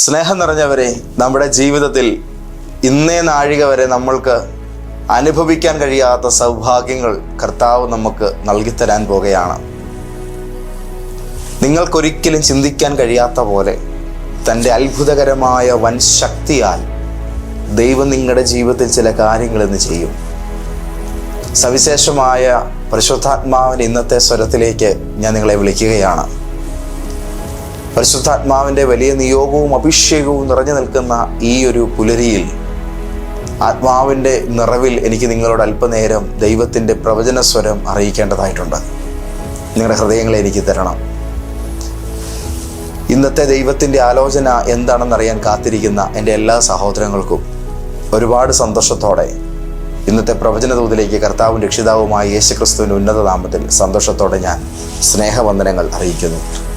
സ്നേഹം നിറഞ്ഞവരെ നമ്മുടെ ജീവിതത്തിൽ ഇന്നേ നാഴിക വരെ നമ്മൾക്ക് അനുഭവിക്കാൻ കഴിയാത്ത സൗഭാഗ്യങ്ങൾ കർത്താവ് നമുക്ക് നൽകിത്തരാൻ പോകുകയാണ്. നിങ്ങൾക്കൊരിക്കലും ചിന്തിക്കാൻ കഴിയാത്ത പോലെ തന്റെ അത്ഭുതകരമായ വൻ ശക്തിയാൽ ദൈവം നിങ്ങളുടെ ജീവിതത്തിൽ ചില കാര്യങ്ങൾ ഇന്ന് ചെയ്യും. സവിശേഷമായ പരിശുദ്ധാത്മാവിന്റെ ഇന്നത്തെ സ്വരത്തിലേക്ക് ഞാൻ നിങ്ങളെ വിളിക്കുകയാണ്. പരിശുദ്ധാത്മാവിന്റെ വലിയ നിയോഗവും അഭിഷേകവും നിറഞ്ഞു നിൽക്കുന്ന ഈ ഒരു പുലരിയിൽ ആത്മാവിന്റെ നിറവിൽ എനിക്ക് നിങ്ങളോട് അല്പനേരം ദൈവത്തിന്റെ പ്രവചന സ്വരം അറിയിക്കേണ്ടതായിട്ടുണ്ട്. നിങ്ങളുടെ ഹൃദയങ്ങളെ എനിക്ക് തരണം. ഇന്നത്തെ ദൈവത്തിന്റെ ആലോചന എന്താണെന്ന് അറിയാൻ കാത്തിരിക്കുന്ന എന്റെ എല്ലാ സഹോദരങ്ങൾക്കും ഒരുപാട് സന്തോഷത്തോടെ ഇന്നത്തെ പ്രവചന തോതിലേക്ക് കർത്താവും രക്ഷിതാവുമായ യേശുക്രിസ്തുവിന്റെ ഉന്നത നാമത്തിൽ സന്തോഷത്തോടെ ഞാൻ സ്നേഹവന്ദനങ്ങൾ അറിയിക്കുന്നു.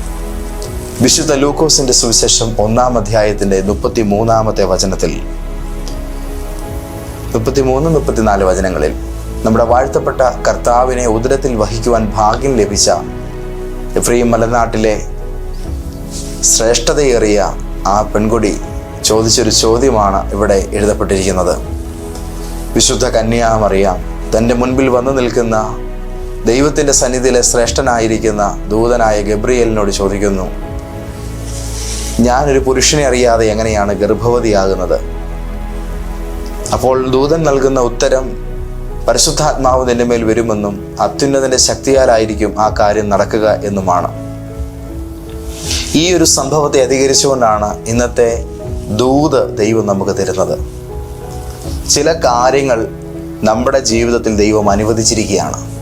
വിശുദ്ധ ലൂക്കോസിന്റെ സുവിശേഷം ഒന്നാം അധ്യായത്തിന്റെ മുപ്പത്തി മൂന്നാമത്തെ വചനത്തിൽ. മുപ്പത്തിമൂന്ന് മുപ്പത്തിനാല് വചനങ്ങളിൽ നമ്മുടെ വാഴ്ത്തപ്പെട്ട കർത്താവിനെ ഉദരത്തിൽ വഹിക്കുവാൻ ഭാഗ്യം ലഭിച്ച എഫ്രീം മലനാട്ടിലെ ശ്രേഷ്ഠതയേറിയ ആ പെൺകുടി ചോദിച്ചൊരു ചോദ്യമാണ് ഇവിടെ എഴുതപ്പെട്ടിരിക്കുന്നത്. വിശുദ്ധ കന്യാമറിയാം തന്റെ മുൻപിൽ വന്നു നിൽക്കുന്ന ദൈവത്തിന്റെ സന്നിധിയിലെ ശ്രേഷ്ഠനായിരിക്കുന്ന ദൂതനായ ഗബ്രിയേലിനോട് ചോദിക്കുന്നു ഞാനൊരു പുരുഷനെ അറിയാതെ എങ്ങനെയാണ് ഗർഭവതിയാകുന്നത്? അപ്പോൾ ദൂതൻ നൽകുന്ന ഉത്തരം പരിശുദ്ധാത്മാവ് നിന്റെ മേൽ വരുമെന്നും അത്യുന്നതിന്റെ ശക്തിയാലായിരിക്കും ആ കാര്യം നടക്കുക എന്നുമാണ്. ഈ ഒരു സംഭവത്തെ അധികരിച്ചുകൊണ്ടാണ് ഇന്നത്തെ ദൂത് ദൈവം നമുക്ക് തരുന്നത്. ചില കാര്യങ്ങൾ നമ്മുടെ ജീവിതത്തിൽ ദൈവം അനുവദിച്ചിരിക്കുകയാണ്.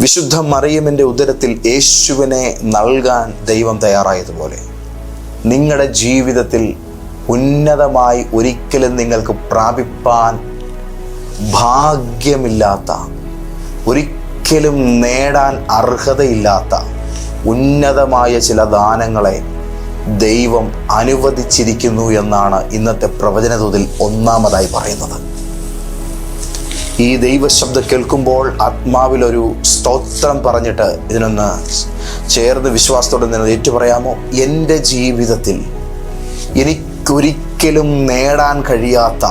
വിശുദ്ധ മറിയമിന്റെ ഉദരത്തിൽ യേശുവിനെ നൽകാൻ ദൈവം തയ്യാറായതുപോലെ നിങ്ങളുടെ ജീവിതത്തിൽ ഉന്നതമായി ഒരിക്കലും നിങ്ങൾക്ക് പ്രാപിപ്പാൻ ഭാഗ്യമില്ലാത്ത ഒരിക്കലും നേടാൻ അർഹതയില്ലാത്ത ഉന്നതമായ ചില ദാനങ്ങളെ ദൈവം അനുവദിച്ചിരിക്കുന്നു എന്നാണ് ഇന്നത്തെ പ്രവചനതൂതിൽ ഒന്നാമതായി പറയുന്നത്. ഈ ദൈവശബ്ദം കേൾക്കുമ്പോൾ ആത്മാവിലൊരു സ്തോത്രം പറഞ്ഞിട്ട് ഇതിനൊന്ന് ചേർന്ന് വിശ്വാസത്തോടെ നിന്ന് ഏറ്റു പറയാമോ എന്റെ ജീവിതത്തിൽ എനിക്കൊരിക്കലും നേടാൻ കഴിയാത്ത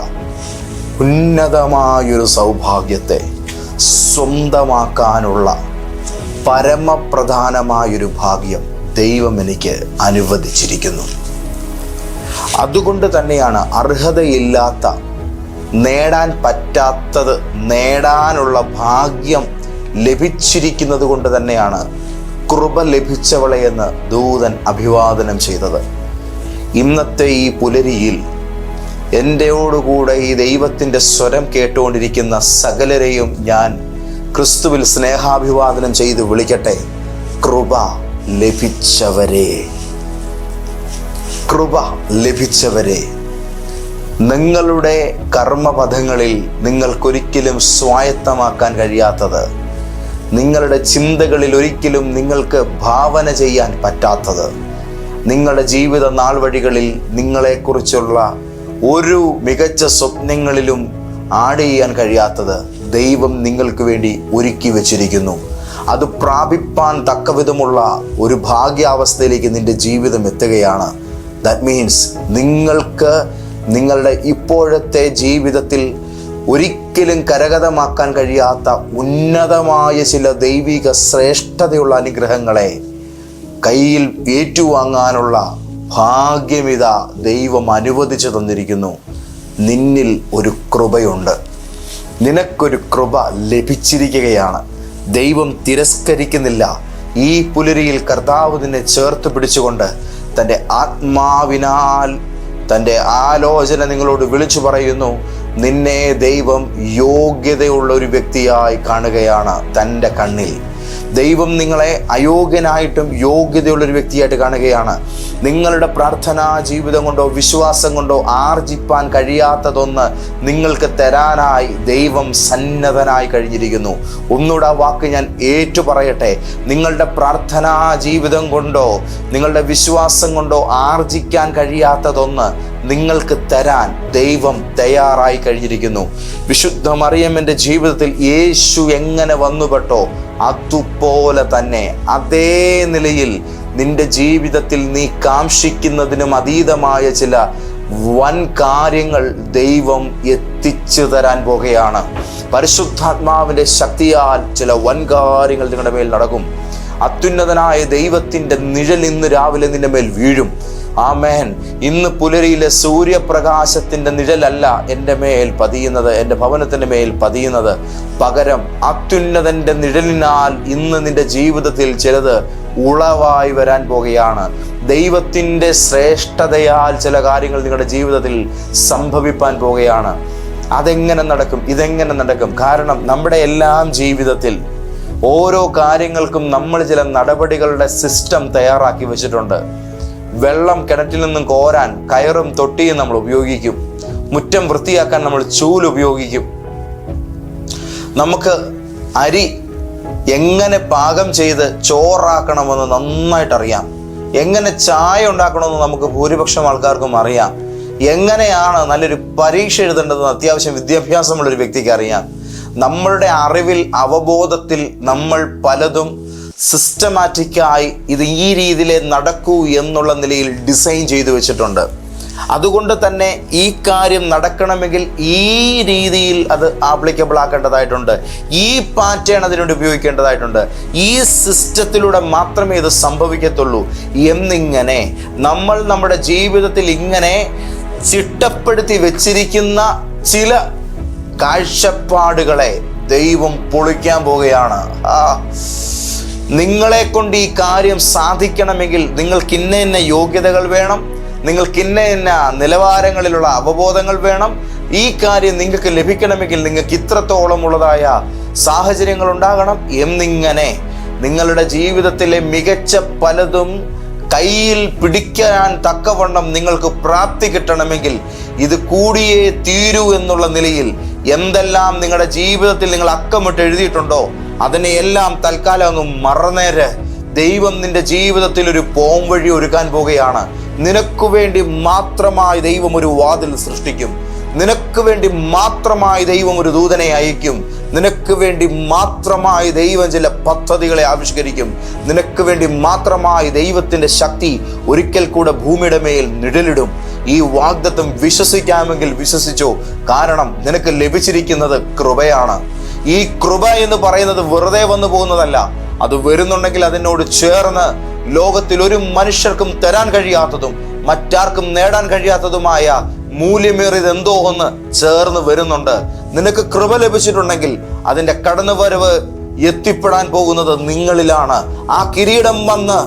ഉന്നതമായൊരു സൗഭാഗ്യത്തെ സ്വന്തമാക്കാനുള്ള പരമപ്രധാനമായൊരു ഭാഗ്യം ദൈവം എനിക്ക് അനുവദിച്ചിരിക്കുന്നു. അതുകൊണ്ട് തന്നെയാണ് അർഹതയില്ലാത്ത നേടാൻ പറ്റാത്തത് നേടാനുള്ള ഭാഗ്യം ലഭിച്ചിരിക്കുന്നത് കൊണ്ട് തന്നെയാണ് കൃപ ലഭിച്ചവളെ എന്ന് ദൂതൻ അഭിവാദനം ചെയ്തത്. ഇന്നത്തെ ഈ പുലരിയിൽ എന്റെയോടുകൂടെ ഈ ദൈവത്തിന്റെ സ്വരം കേട്ടുകൊണ്ടിരിക്കുന്ന സകലരെയും ഞാൻ ക്രിസ്തുവിൽ സ്നേഹാഭിവാദനം ചെയ്ത് വിളിക്കട്ടെ. കൃപ ലഭിച്ചവരെ. കൃപ ലഭിച്ചവരെ. നിങ്ങളുടെ കർമ്മപഥങ്ങളിൽ നിങ്ങൾക്കൊരിക്കലും സ്വായത്തമാക്കാൻ കഴിയാത്തത്. നിങ്ങളുടെ ചിന്തകളിൽ ഒരിക്കലും നിങ്ങൾക്ക് ഭാവന ചെയ്യാൻ പറ്റാത്തത്. നിങ്ങളുടെ ജീവിത നാൾ വഴികളിൽ നിങ്ങളെക്കുറിച്ചുള്ള ഒരു മികച്ച സ്വപ്നങ്ങളിലും ആഡ് ചെയ്യാൻ കഴിയാത്തത് ദൈവം നിങ്ങൾക്ക് വേണ്ടി ഒരുക്കി വച്ചിരിക്കുന്നു. അത് പ്രാപിപ്പാൻ തക്കവിധമുള്ള ഒരു ഭാഗ്യാവസ്ഥയിലേക്ക് നിന്റെ ജീവിതം എത്തുകയാണ്. ദാറ്റ് മീൻസ് നിങ്ങൾക്ക് നിങ്ങളുടെ ഇപ്പോഴത്തെ ജീവിതത്തിൽ ഒരിക്കലും കരഗതമാക്കാൻ കഴിയാത്ത ഉന്നതമായ ചില ദൈവിക ശ്രേഷ്ഠതയുള്ള അനുഗ്രഹങ്ങളെ കയ്യിൽ ഏറ്റുവാങ്ങാനുള്ള ഭാഗ്യമിത ദൈവം അനുവദിച്ചു തന്നിരിക്കുന്നു. നിന്നിൽ ഒരു കൃപയുണ്ട്. നിനക്കൊരു കൃപ ലഭിച്ചിരിക്കുകയാണ്. ദൈവം തിരസ്കരിക്കുന്നില്ല. ഈ പുലരിയിൽ കർത്താവ് നിന്നെ ചേർത്ത് പിടിച്ചുകൊണ്ട് തന്റെ ആത്മാവിനാൽ തന്റെ ആലോചന നിങ്ങളോട് വിളിച്ചു പറയുന്നു നിന്നെ ദൈവം യോഗ്യതയുള്ള ഒരു വ്യക്തിയായി കാണുകയാണ് തന്റെ കണ്ണിൽ. ദൈവം നിങ്ങളെ അയോഗ്യനായിട്ടും യോഗ്യതയുള്ള ഒരു വ്യക്തിയായിട്ട് കാണുകയാണ്. നിങ്ങളുടെ പ്രാർത്ഥനാ ജീവിതം കൊണ്ടോ വിശ്വാസം കൊണ്ടോ ആർജിപ്പാൻ കഴിയാത്തതൊന്ന് നിങ്ങൾക്ക് തരാനായി ദൈവം സന്നദ്ധനായി കഴിഞ്ഞിരിക്കുന്നു. ഒന്നുകൂടെ ആ വാക്ക് ഞാൻ ഏറ്റു പറയട്ടെ നിങ്ങളുടെ പ്രാർത്ഥനാ ജീവിതം കൊണ്ടോ നിങ്ങളുടെ വിശ്വാസം കൊണ്ടോ ആർജിക്കാൻ കഴിയാത്തതൊന്ന് നിങ്ങൾക്ക് തരാൻ ദൈവം തയ്യാറായി കഴിഞ്ഞിരിക്കുന്നു. വിശുദ്ധ മറിയമ്മന്റെ ജീവിതത്തിൽ യേശു എങ്ങനെ വന്നുപെട്ടോ അതുപോലെ തന്നെ അതേ നിലയിൽ നിന്റെ ജീവിതത്തിൽ നീ കാംക്ഷിക്കുന്നതിനും അതീതമായ ചില വൻ കാര്യങ്ങൾ ദൈവം എത്തിച്ചു തരാൻ പോകുകയാണ്. പരിശുദ്ധാത്മാവിന്റെ ശക്തിയാൽ ചില വൻ കാര്യങ്ങൾ നിങ്ങളുടെ മേൽ നടക്കും. അത്യുന്നതനായ ദൈവത്തിന്റെ നിഴൽ ഇന്ന് രാവിലെ നിന്റെ മേൽ വീഴും. ആമേൻ. ഇന്ന് പുലരിയിലെ സൂര്യപ്രകാശത്തിന്റെ നിഴലല്ല എന്റെ മേൽ പതിയുന്നത് എന്റെ ഭവനത്തിന്റെ മേൽ പതിയുന്നത്. പകരം അത്യുന്നതന്റെ നിഴലിനാൽ ഇന്ന് നിന്റെ ജീവിതത്തിൽ ചിലത് ഉളവായി വരാൻ പോകുകയാണ്. ദൈവത്തിന്റെ ശ്രേഷ്ഠതയാൽ ചില കാര്യങ്ങൾ നിങ്ങളുടെ ജീവിതത്തിൽ സംഭവിപ്പാൻ പോകുകയാണ്. അതെങ്ങനെ നടക്കും? ഇതെങ്ങനെ നടക്കും? കാരണം നമ്മുടെ എല്ലാം ജീവിതത്തിൽ ഓരോ കാര്യങ്ങൾക്കും നമ്മൾ ചില നടപടികളുടെ സിസ്റ്റം തയ്യാറാക്കി വെച്ചിട്ടുണ്ട്. വെള്ളം കിണറ്റിൽ നിന്നും കോരാൻ കയറും തൊട്ടിയും നമ്മൾ ഉപയോഗിക്കും. മുറ്റം വൃത്തിയാക്കാൻ നമ്മൾ ചൂൽ ഉപയോഗിക്കും. നമുക്ക് അരി എങ്ങനെ പാകം ചെയ്ത് ചോറാക്കണമെന്ന് നന്നായിട്ട് അറിയാം എങ്ങനെ ചായ ഉണ്ടാക്കണമെന്ന് നമുക്ക് ഭൂരിപക്ഷം ആൾക്കാർക്കും അറിയാം. എങ്ങനെയാണ് നല്ലൊരു പരീക്ഷ എഴുതേണ്ടതെന്ന് അത്യാവശ്യം വിദ്യാഭ്യാസമുള്ള ഒരു വ്യക്തിക്ക് അറിയാം. നമ്മളുടെ അറിവിൽ അവബോധത്തിൽ നമ്മൾ പലതും സിസ്റ്റമാറ്റിക്കായി ഇത് ഈ രീതിയിലേ നടക്കൂ എന്നുള്ള നിലയിൽ ഡിസൈൻ ചെയ്തു വെച്ചിട്ടുണ്ട്. അതുകൊണ്ട് തന്നെ ഈ കാര്യം നടക്കണമെങ്കിൽ ഈ രീതിയിൽ അത് ആപ്ലിക്കബിൾ ആക്കേണ്ടതായിട്ടുണ്ട്. ഈ പാറ്റേൺ അതിനുവേണ്ടി ഉപയോഗിക്കേണ്ടതായിട്ടുണ്ട്. ഈ സിസ്റ്റത്തിലൂടെ മാത്രമേ ഇത് സംഭവിക്കത്തുള്ളൂ. എന്നിങ്ങനെ നമ്മൾ നമ്മുടെ ജീവിതത്തിൽ ഇങ്ങനെ ചിട്ടപ്പെടുത്തി വെച്ചിരിക്കുന്ന ചില കാഴ്ചപ്പാടുകളെ ദൈവം പൊളിക്കാൻ പോവുകയാണ്. ആ. നിങ്ങളെ കൊണ്ട് ഈ കാര്യം സാധിക്കണമെങ്കിൽ നിങ്ങൾക്ക് ഇന്ന ഇന്ന യോഗ്യതകൾ വേണം. നിങ്ങൾക്ക് ഇന്ന ഇന്ന നിലവാരങ്ങളിലുള്ള അവബോധങ്ങൾ വേണം. ഈ കാര്യം നിങ്ങൾക്ക് ലഭിക്കണമെങ്കിൽ നിങ്ങൾക്ക് ഇത്രത്തോളം ഉള്ളതായ സാഹചര്യങ്ങൾ ഉണ്ടാകണം എന്നിങ്ങനെ നിങ്ങളുടെ ജീവിതത്തിലെ മികച്ച പലതും കയ്യിൽ പിടിക്കാൻ തക്കവണ്ണം നിങ്ങൾക്ക് പ്രാപ്തി കിട്ടണമെങ്കിൽ ഇത് കൂടിയേ തീരൂ എന്നുള്ള നിലയിൽ എന്തെല്ലാം നിങ്ങളുടെ ജീവിതത്തിൽ നിങ്ങൾ അക്കമിട്ട് എഴുതിയിട്ടുണ്ടോ? അതിനെ എല്ലാം തൽക്കാലം അങ്ങ് മറന്നേര്. ദൈവം നിന്റെ ജീവിതത്തിൽ ഒരു പോംവഴി ഒരുക്കാൻ പോകുകയാണ് നിനക്ക് വേണ്ടി മാത്രമായി ദൈവം ഒരു വാതിൽ സൃഷ്ടിക്കും. നിനക്ക് വേണ്ടി മാത്രമായി ദൈവം ഒരു ദൂതനെ അയക്കും. നിനക്ക് വേണ്ടി മാത്രമായി ദൈവം ചില പദ്ധതികളെ ആവിഷ്കരിക്കും. നിനക്ക് വേണ്ടി മാത്രമായി ദൈവത്തിന്റെ ശക്തി ഒരിക്കൽ കൂടെ ഭൂമിയുടെ മേൽ നിഴലിടും. ഈ വാഗ്ദത്വം വിശ്വസിക്കാമെങ്കിൽ വിശ്വസിച്ചോ. കാരണം നിനക്ക് ലഭിച്ചിരിക്കുന്നത് കൃപയാണ്. ഈ കൃപ എന്ന് പറയുന്നത് വെറുതെ വന്നു പോകുന്നതല്ല. അത് വരുന്നുണ്ടെങ്കിൽ അതിനോട് ചേർന്ന് ലോകത്തിൽ ഒരു മനുഷ്യർക്കും തരാൻ കഴിയാത്തതും മറ്റാർക്കും നേടാൻ കഴിയാത്തതുമായ മൂല്യമേറിയത് എന്തോ ഒന്ന് ചേർന്ന് വരുന്നുണ്ട്. നിനക്ക് കൃപ ലഭിച്ചിട്ടുണ്ടെങ്കിൽ അതിന്റെ കടന്നുവരവ് എത്തിപ്പെടാൻ പോകുന്നത് നിങ്ങളിലാണ്. ആ കിരീടം വന്ന്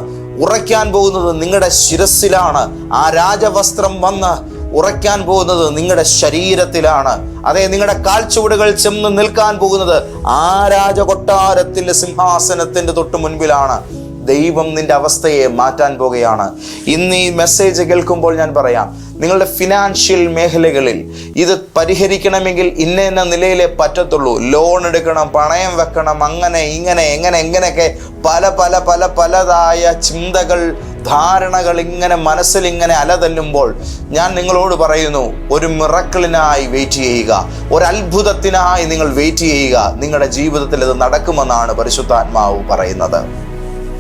ഉറയ്ക്കാൻ പോകുന്നത് നിങ്ങളുടെ ശിരസിലാണ് ആ രാജവസ്ത്രം വന്ന് ഉറയ്ക്കാൻ പോകുന്നത് നിങ്ങളുടെ ശരീരത്തിലാണ്. അതെ നിങ്ങളുടെ കാൽച്ചുവടുകൾ ചെന്ന് നിൽക്കാൻ പോകുന്നത് ആ രാജകൊട്ടാരത്തിന്റെ സിംഹാസനത്തിന്റെ തൊട്ട് മുൻപിലാണ്. ദൈവം നിന്റെ അവസ്ഥയെ മാറ്റാൻ പോകുകയാണ്. ഇന്ന് ഈ മെസ്സേജ് കേൾക്കുമ്പോൾ ഞാൻ പറയാം നിങ്ങളുടെ ഫിനാൻഷ്യൽ മേഖലകളിൽ ഇത് പരിഹരിക്കണമെങ്കിൽ ഇന്ന ഇന്ന നിലയിലേ പറ്റത്തുള്ളൂ. ലോൺ എടുക്കണം പണയം വെക്കണം അങ്ങനെ ഇങ്ങനെ എങ്ങനെ എങ്ങനെയൊക്കെ പല പല പല പലതായ ചിന്തകൾ ധാരണകൾ ഇങ്ങനെ മനസ്സിൽ ഇങ്ങനെ അലതല്ലുമ്പോൾ ഞാൻ നിങ്ങളോട് പറയുന്നു ഒരു മിറക്കിളിനായി വെയിറ്റ് ചെയ്യുക ഒരു അത്ഭുതത്തിനായി നിങ്ങൾ വെയിറ്റ് ചെയ്യുക നിങ്ങളുടെ ജീവിതത്തിൽ ഇത് നടക്കുമെന്നാണ് പരിശുദ്ധാത്മാവ് പറയുന്നത്.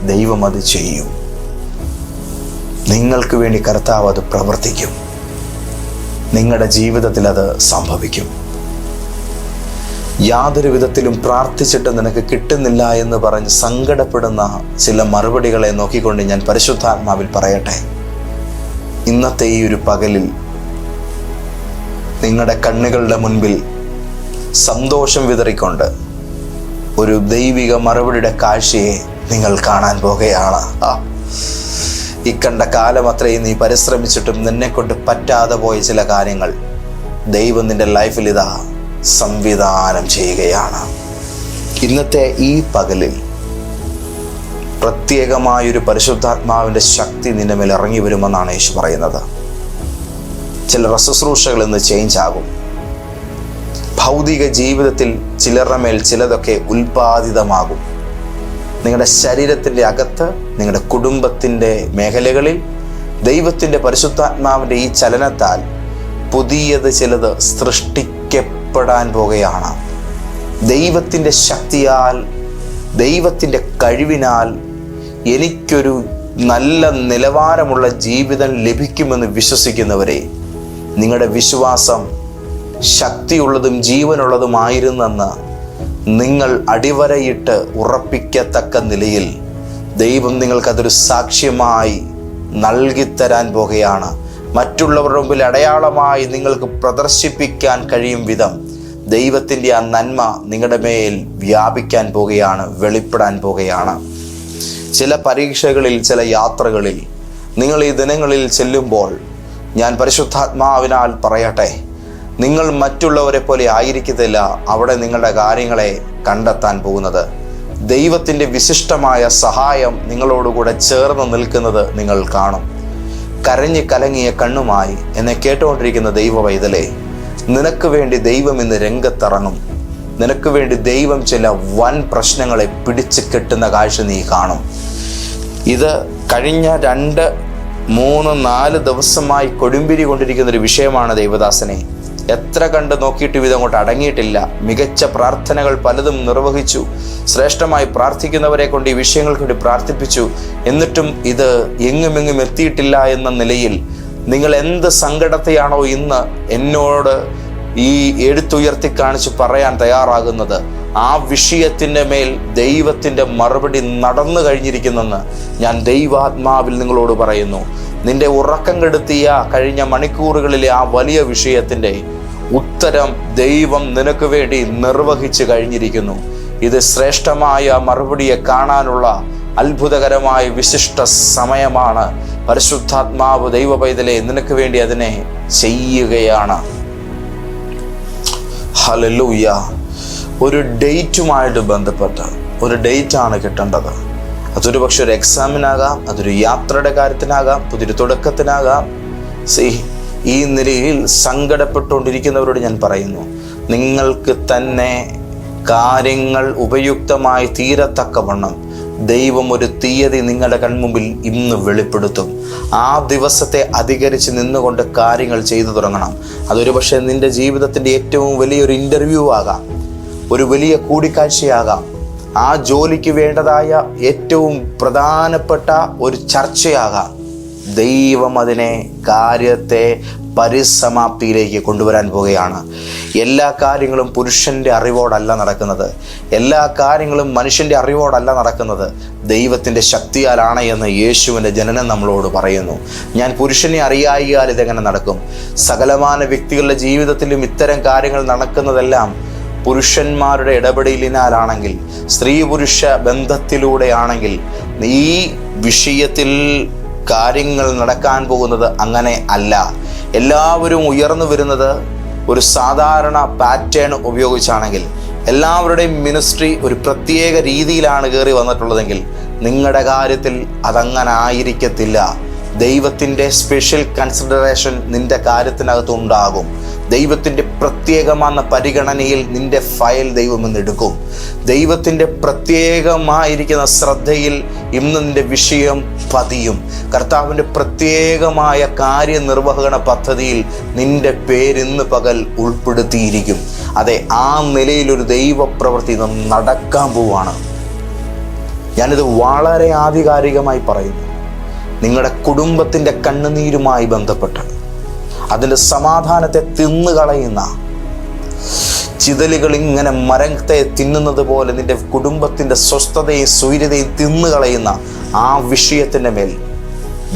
ദൈവം അത് ചെയ്യും. നിങ്ങൾക്ക് വേണ്ടി കർത്താവ് അത് പ്രവർത്തിക്കും. നിങ്ങളുടെ ജീവിതത്തിൽ അത് സംഭവിക്കും. യാതൊരു വിധത്തിലും പ്രാർത്ഥിച്ചിട്ട് നിനക്ക് കിട്ടുന്നില്ല എന്ന് പറഞ്ഞ് സങ്കടപ്പെടുന്ന ചില മറുപടികളെ നോക്കിക്കൊണ്ട് ഞാൻ പരിശുദ്ധാത്മാവിൽ പറയട്ടെ. ഇന്നത്തെ ഈ ഒരു പകലിൽ നിങ്ങളുടെ കണ്ണുകളുടെ മുൻപിൽ സന്തോഷം വിതറിക്കൊണ്ട് ഒരു ദൈവിക മറുപടിയുടെ കാഴ്ചയെ നിങ്ങൾ കാണാൻ പോകുകയാണ്. ആ ഇക്കണ്ട കാലം അത്രയും നീ പരിശ്രമിച്ചിട്ടും നിന്നെ കൊണ്ട് പറ്റാതെ പോയ ചില കാര്യങ്ങൾ ദൈവം നിന്റെ ലൈഫിൽ ഇതാ സംവിധാനം ചെയ്യുകയാണ്. ഇന്നത്തെ ഈ പകലിൽ പ്രത്യേകമായൊരു പരിശുദ്ധാത്മാവിന്റെ ശക്തി നിന്റെ മേൽ ഇറങ്ങി വരുമെന്നാണ് യേശു പറയുന്നത്. ചില ശുശ്രൂഷകൾ ഇന്ന് ചേഞ്ച് ആകും. ഭൗതിക ജീവിതത്തിൽ ചിലരുടെ മേൽ ചിലതൊക്കെ ഉൽപാദിതമാകും. നിങ്ങളുടെ ശരീരത്തിന്റെ അകത്ത് നിങ്ങളുടെ കുടുംബത്തിന്റെ മേഖലകളിൽ ദൈവത്തിന്റെ പരിശുദ്ധാത്മാവിന്റെ ഈ ചലനത്താൽ പുതിയത് ചിലത് സൃഷ്ടിക്കപ്പെടാൻ പോകുകയാണ് ദൈവത്തിന്റെ ശക്തിയാൽ ദൈവത്തിന്റെ കഴിവിനാൽ എനിക്കൊരു നല്ല നിലവാരമുള്ള ജീവിതം ലഭിക്കുമെന്ന് വിശ്വസിക്കുന്നവരെ നിങ്ങളുടെ വിശ്വാസം ശക്തിയുള്ളതും ജീവനുള്ളതുമായിരുന്നെന്ന് നിങ്ങൾ അടിവരയിട്ട് ഉറപ്പിക്കത്തക്ക നിലയിൽ ദൈവം നിങ്ങൾക്കതൊരു സാക്ഷ്യമായി നൽകിത്തരാൻ പോകുകയാണ് മറ്റുള്ളവരുടെ മുമ്പിൽ അടയാളമായി നിങ്ങൾക്ക് പ്രദർശിപ്പിക്കാൻ കഴിയും വിധം ദൈവത്തിന്റെ ആ നന്മ നിങ്ങളുടെ മേൽ വ്യാപിക്കാൻ പോകുകയാണ് വെളിപ്പെടാൻ പോകുകയാണ്. ചില പരീക്ഷകളിൽ ചില യാത്രകളിൽ നിങ്ങൾ ഈ ദിനങ്ങളിൽ ചെല്ലുമ്പോൾ ഞാൻ പരിശുദ്ധാത്മാവിനാൽ പറയട്ടെ നിങ്ങൾ മറ്റുള്ളവരെ പോലെ ആയിരിക്കത്തില്ല അവിടെ നിങ്ങളുടെ കാര്യങ്ങളെ കണ്ടെത്താൻ പോകുന്നത്. ദൈവത്തിന്റെ വിശിഷ്ടമായ സഹായം നിങ്ങളോടുകൂടെ ചേർന്ന് നിൽക്കുന്നത് നിങ്ങൾ കാണും. കരഞ്ഞ് കലങ്ങിയ കണ്ണുമായി എന്നെ കേട്ടുകൊണ്ടിരിക്കുന്ന ദൈവ വൈതലേ നിനക്ക് വേണ്ടി ദൈവം ഇന്ന് രംഗത്തിറങ്ങും. നിനക്ക് വേണ്ടി ദൈവം ചില വൻ പ്രശ്നങ്ങളെ പിടിച്ചു കെട്ടുന്ന കാഴ്ച നീ കാണും. ഇത് കഴിഞ്ഞ രണ്ട് മൂന്ന് നാല് ദിവസമായി കൊടുമ്പിരി കൊണ്ടിരിക്കുന്ന ഒരു വിഷയമാണ് ദൈവദാസനെ. എത്ര കണ്ട് നോക്കിയിട്ട് ഇതങ്ങോട്ട് അടങ്ങിയിട്ടില്ല. മികച്ച പ്രാർത്ഥനകൾ പലതും നിർവഹിച്ചു. ശ്രേഷ്ഠമായി പ്രാർത്ഥിക്കുന്നവരെ കൊണ്ട് ഈ വിഷയങ്ങൾക്ക് വേണ്ടി പ്രാർത്ഥിപ്പിച്ചു. എന്നിട്ടും ഇത് എങ്ങുമെങ്ങും എത്തിയിട്ടില്ല എന്ന നിലയിൽ നിങ്ങൾ എന്ത് സങ്കടത്തെയാണോ ഇന്ന് എന്നോട് ഈ എഴുത്തുയർത്തി കാണിച്ച് പറയാൻ തയ്യാറാകുന്നത് ആ വിഷയത്തിന്റെ മേൽ ദൈവത്തിന്റെ മറുപടി നടന്നു കഴിഞ്ഞിരിക്കുന്നെന്ന് ഞാൻ ദൈവാത്മാവിൽ നിങ്ങളോട് പറയുന്നു. നിന്റെ ഉറക്കം കെടുത്തിയ കഴിഞ്ഞ മണിക്കൂറുകളിലെ ആ വലിയ വിഷയത്തിന്റെ ഉത്തരം ദൈവം നിനക്ക് വേണ്ടി നിർവഹിച്ചു കഴിഞ്ഞിരിക്കുന്നു. ഇത് ശ്രേഷ്ഠമായ മറുപടിയെ കാണാനുള്ള അത്ഭുതകരമായ വിശിഷ്ട സമയമാണ്. പരിശുദ്ധാത്മാവ് ദൈവ പൈതലെ നിനക്ക് വേണ്ടി അതിനെ ചെയ്യുകയാണ്. ഹലലൂയ ഒരു ഡേറ്റുമായിട്ട് ബന്ധപ്പെട്ട് ഒരു ഡേറ്റാണ് കിട്ടേണ്ടത്. അതൊരു പക്ഷെ ഒരു എക്സാമിനാകാം അതൊരു യാത്രയുടെ കാര്യത്തിനാകാം പുതിയൊരു തുടക്കത്തിനാകാം. സി ഈ നിലയിൽ സങ്കടപ്പെട്ടുകൊണ്ടിരിക്കുന്നവരോട് ഞാൻ പറയുന്നു നിങ്ങൾക്ക് തന്നെ കാര്യങ്ങൾ ഉപയുക്തമായി തീരത്തക്കവണ്ണം ദൈവം ഒരു തീയതി നിങ്ങളുടെ കൺമുമ്പിൽ ഇന്ന് വെളിപ്പെടുത്തും. ആ ദിവസത്തെ അധികരിച്ച് നിന്നുകൊണ്ട് കാര്യങ്ങൾ ചെയ്തു തുടങ്ങണം. അതൊരു പക്ഷേ നിന്റെ ജീവിതത്തിന്റെ ഏറ്റവും വലിയൊരു ഇന്റർവ്യൂ ആകാം. ഒരു വലിയ കൂടിക്കാഴ്ചയാകാം. ആ ജോലിക്ക് വേണ്ടതായ ഏറ്റവും പ്രധാനപ്പെട്ട ഒരു ചർച്ചയാകാം. ദൈവം അതിനെ കാര്യത്തെ പരിസമാപ്തിയിലേക്ക് കൊണ്ടുവരാൻ പോവുകയാണ്. എല്ലാ കാര്യങ്ങളും പുരുഷന്റെ അറിവോടല്ല നടക്കുന്നത്. എല്ലാ കാര്യങ്ങളും മനുഷ്യന്റെ അറിവോടല്ല നടക്കുന്നത്. ദൈവത്തിന്റെ ശക്തിയാലാണ് എന്ന് യേശുവിന്റെ ജനനം നമ്മളോട് പറയുന്നു. ഞാൻ പുരുഷനെ അറിയായിയാൽ ഇതെങ്ങനെ നടക്കും? സകലമാന വ്യക്തികളുടെ ജീവിതത്തിലും ഇത്തരം കാര്യങ്ങൾ നടക്കുന്നതെല്ലാം പുരുഷന്മാരുടെ ഇടപെടലിനാലാണെങ്കിൽ സ്ത്രീ പുരുഷ ബന്ധത്തിലൂടെയാണെങ്കിൽ ഈ വിഷയത്തിൽ കാര്യങ്ങൾ നടക്കാൻ പോകുന്നത് അങ്ങനെ അല്ല. എല്ലാവരും ഉയർന്നു വരുന്നത് ഒരു സാധാരണ പാറ്റേൺ ഉപയോഗിച്ചാണെങ്കിൽ എല്ലാവരുടെയും മിനിസ്ട്രി ഒരു പ്രത്യേക രീതിയിലാണ് കയറി വന്നിട്ടുള്ളതെങ്കിൽ നിങ്ങളുടെ കാര്യത്തിൽ അതങ്ങനെ ആയിരിക്കത്തില്ല ദൈവത്തിന്റെ സ്പെഷ്യൽ കൺസിഡറേഷൻ നിന്റെ കാര്യത്തിനകത്ത് ഉണ്ടാകും. ദൈവത്തിന്റെ പ്രത്യേകമായ പരിഗണനയിൽ നിന്റെ ഫയൽ ദൈവം ഇന്ന് എടുക്കും. ദൈവത്തിന്റെ പ്രത്യേകമായിരിക്കുന്ന ശ്രദ്ധയിൽ ഇന്ന് നിന്റെ വിഷയം പതിയും. കർത്താവിന്റെ പ്രത്യേകമായ കാര്യനിർവഹണ പദ്ധതിയിൽ നിന്റെ പേരിന്ന് പകൽ ഉൾപ്പെടുത്തിയിരിക്കും. അതെ ആ നിലയിൽ ഒരു ദൈവപ്രവൃത്തി നടക്കാൻ പോവാണ്. ഞാനിത് വളരെ ആധികാരികമായി പറയുന്നു. നിങ്ങളുടെ കുടുംബത്തിന്റെ കണ്ണുനീരുമായി ബന്ധപ്പെട്ട് അതിന്റെ സമാധാനത്തെ തിന്നുകളയുന്ന ചിതലുകൾ ഇങ്ങനെ മരത്തെ തിന്നുന്നത് പോലെ നിന്റെ കുടുംബത്തിന്റെ സ്വസ്ഥതയും തിന്നു തിന്നുകളയുന്ന ആ വിഷയത്തിന്റെ മേൽ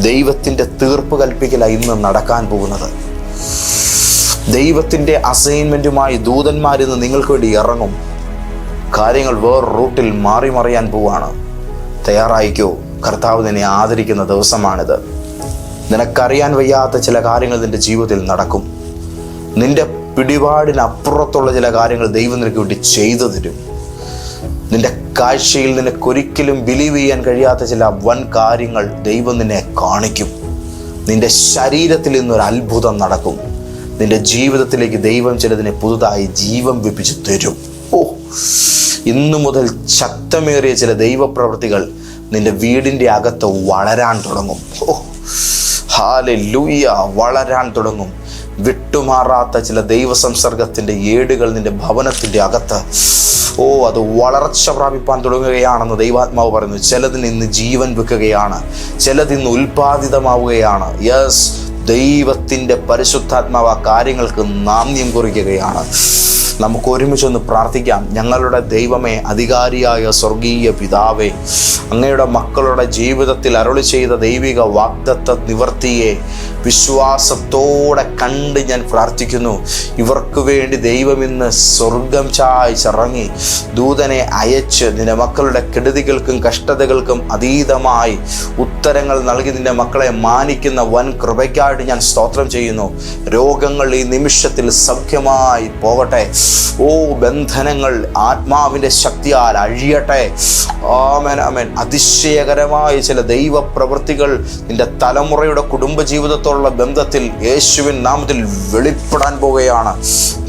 ദൈവത്തിന്റെ തീർപ്പ് കൽപ്പിക്കല ഇന്ന് നടക്കാൻ പോകുന്നത്. ദൈവത്തിന്റെ അസൈൻമെന്റുമായി ദൂതന്മാരിന്ന് നിങ്ങൾക്ക് വേണ്ടി ഇറങ്ങും. കാര്യങ്ങൾ വേറെ റൂട്ടിൽ മാറി മറിയാൻ പോവാണ്. തയ്യാറായിക്കോ? കർത്താവ് നിന്നെ ആദരിക്കുന്ന ദിവസമാണിത്. നിനക്കറിയാൻ വയ്യാത്ത ചില കാര്യങ്ങൾ നിന്റെ ജീവിതത്തിൽ നടക്കും. നിന്റെ പിടിപാടിനപ്പുറത്തുള്ള ചില കാര്യങ്ങൾ ദൈവം നിനക്ക് വേണ്ടി ചെയ്തു തരും. നിന്റെ കാഴ്ചയിൽ നിനക്കൊരിക്കലും ബിലീവ് ചെയ്യാൻ കഴിയാത്ത ചില വൻ കാര്യങ്ങൾ ദൈവം നിന്നെ കാണിക്കും. നിന്റെ ശരീരത്തിൽ നിന്നൊരു അത്ഭുതം നടക്കും. നിന്റെ ജീവിതത്തിലേക്ക് ദൈവം ചിലതിനെ പുതുതായി ജീവൻ വെപ്പിച്ച് തരും. ഓ ഇന്നു മുതൽ ശക്തമേറിയ ചില ദൈവപ്രവൃത്തികൾ നിന്റെ വീടിന്റെ അകത്ത് വളരാൻ തുടങ്ങും. ഓ ഹാലെ ലൂയ വളരാൻ തുടങ്ങും. വിട്ടുമാറാത്ത ചില ദൈവ സംസർഗത്തിന്റെ ഏടുകൾ നിന്റെ ഭവനത്തിന്റെ അകത്ത്. ഓ അത് വളർച്ച പ്രാപിപ്പാൻ തുടങ്ങുകയാണെന്ന് ദൈവാത്മാവ് പറയുന്നു. ചിലതിന് ഇന്ന് ജീവൻ വെക്കുകയാണ് ചിലതിന്ന് ഉൽപാദിതമാവുകയാണ്. യെസ് ദൈവത്തിന്റെ പരിശുദ്ധാത്മാവ് ആ കാര്യങ്ങൾക്ക് നാന്ദ്യം കുറിക്കുകയാണ്. നമുക്ക് ഒരുമിച്ചൊന്ന് പ്രാർത്ഥിക്കാം. ഞങ്ങളുടെ ദൈവമേ അധികാരിയായ സ്വർഗീയ പിതാവേ അങ്ങയുടെ മക്കളുടെ ജീവിതത്തിൽ അരുളി ചെയ്ത ദൈവിക വാഗ്ദത്ത നിവർത്തിയെ വിശ്വാസത്തോടെ കണ്ട് ഞാൻ പ്രാർത്ഥിക്കുന്നു. ഇവർക്ക് വേണ്ടി ദൈവം ഇന്ന് സ്വർഗം ചായ്ച്ചിറങ്ങി. ദൂതനെ അയച്ച് നിന്റെ മക്കളുടെ കെടുതികൾക്കും കഷ്ടതകൾക്കും അതീതമായി ഉത്തരങ്ങൾ നൽകി നിന്റെ മക്കളെ മാനിക്കുന്ന വൻ കൃപയ്ക്കായിട്ട് ഞാൻ സ്തോത്രം ചെയ്യുന്നു. രോഗങ്ങൾ ഈ നിമിഷത്തിൽ സൗഖ്യമായി പോകട്ടെ. ഓ ബന്ധനങ്ങൾ ആത്മാവിന്റെ ശക്തിയാൽ അഴിയട്ടെ. ആമൻ ആമൻ. അതിശയകരമായ ചില ദൈവ പ്രവൃത്തികൾ നിന്റെ തലമുറയുടെ കുടുംബജീവിതത്തോടുള്ള ബന്ധത്തിൽ യേശുവിൻ നാമത്തിൽ വെളിപ്പെടാൻ പോവുകയാണ്.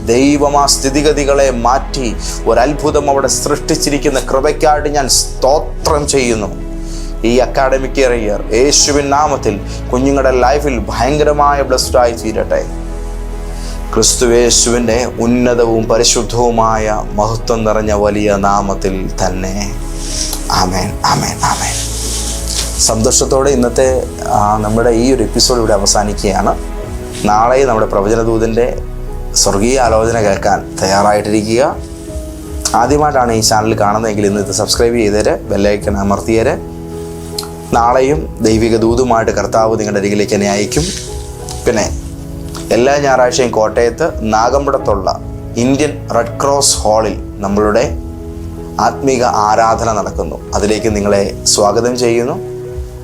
ദൈവം ആ സ്ഥിതിഗതികളെ മാറ്റി ഒരത്ഭുതം അവിടെ സൃഷ്ടിച്ചിരിക്കുന്ന കൃപയ്ക്കായിട്ട് ഞാൻ സ്തോത്രം ചെയ്യുന്നു. ഈ അക്കാഡമിക് ഇയർ യേശുവിൻ നാമത്തിൽ കുഞ്ഞുങ്ങളുടെ ലൈഫിൽ ഭയങ്കരമായ ബ്ലസ്ഡ് ആയി തീരട്ടെ. ക്രിസ്തുവേശുവിന്റെ ഉന്നതവും പരിശുദ്ധവുമായ മഹത്വം നിറഞ്ഞ വലിയ നാമത്തിൽ തന്നെ. ആമേൻ ആമേൻ ആമേൻ. സന്തോഷത്തോടെ ഇന്നത്തെ നമ്മുടെ ഈ ഒരു എപ്പിസോഡ് ഇവിടെ അവസാനിക്കുകയാണ്. നാളെ നമ്മുടെ പ്രവചനദൂതന്റെ സ്വർഗീയ ആലോചന കേൾക്കാൻ തയ്യാറായിട്ടിരിക്കുക. ആദ്യമായിട്ടാണ് ഈ ചാനൽ കാണുന്നതെങ്കിൽ ഇന്ന് ഇത് സബ്സ്ക്രൈബ് ചെയ്തേര് ബെല്ലൈക്കൺ അമർത്തിയേര്. നാളെയും ദൈവിക ദൂതുമായിട്ട് കർത്താവ് നിങ്ങളുടെ അരികിലേക്ക് എന്നെ അയക്കും. പിന്നെ എല്ലാ ഞായറാഴ്ചയും കോട്ടയത്ത് നാഗമ്പടത്തുള്ള ഇന്ത്യൻ റെഡ് ക്രോസ് ഹാളിൽ നമ്മളുടെ ആത്മീക ആരാധന നടക്കുന്നു. അതിലേക്ക് നിങ്ങളെ സ്വാഗതം ചെയ്യുന്നു.